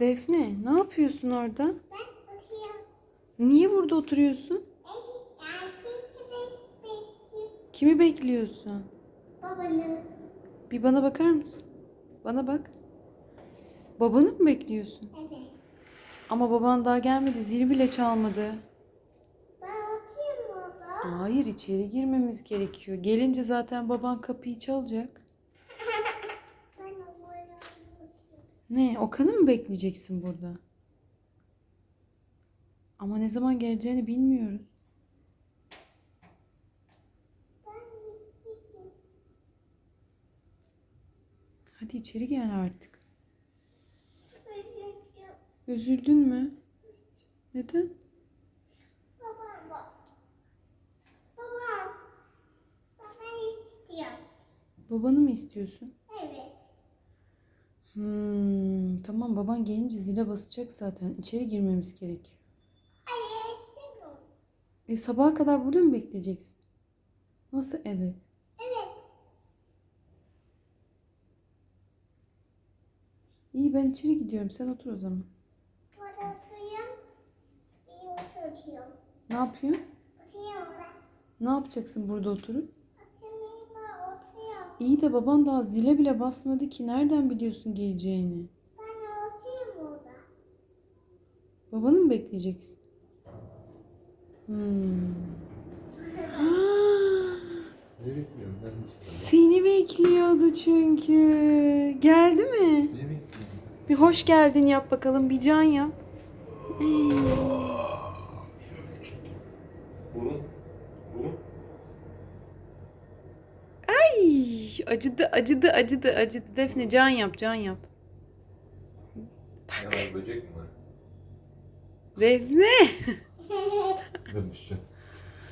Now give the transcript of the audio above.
Defne ne yapıyorsun orada? Ben oturuyorum. Niye burada oturuyorsun? Kimi bekliyorsun? Babanı. Bir bana bakar mısın? Bana bak. Babanı mı bekliyorsun? Evet. Ama baban daha gelmedi. Zil bile çalmadı. Ben oturuyorum orada. Hayır içeri girmemiz gerekiyor. Gelince zaten baban kapıyı çalacak. Ben oraya oturuyorum. Ne? Okan'ı mı bekleyeceksin burada? Ama ne zaman geleceğini bilmiyoruz. Hadi içeri gel artık. Üzüldün mü? Neden? Babam da. Babam. Baba istiyor. Babanı mı istiyorsun? Hmm, tamam baban gelince zile basacak zaten. İçeri girmemiz gerekiyor. Hayır istemiyorum. E sabaha kadar burada mı bekleyeceksin? Nasıl evet? Evet. İyi ben içeri gidiyorum. Sen otur o zaman. Burada oturuyorum. Bir oturuyorum. Ne yapıyorsun? Oturuyorum. Ne yapacaksın burada oturup? İyi de baban daha zile bile basmadı ki. Nereden biliyorsun geleceğini? Ben oturuyorum orada. Babanı mı bekleyeceksin? Hmm. Ne bekliyorum ben? Seni bekliyordu çünkü. Geldi mi? Ne bekliyorum? Bir hoş geldin yap bakalım. Bir can yap. Ee, Burun. Acıdı, acıdı, acıdı, acıdı. Defne can yap, can yap. Ya böcek mi var? Defne. Ben düşeceğim.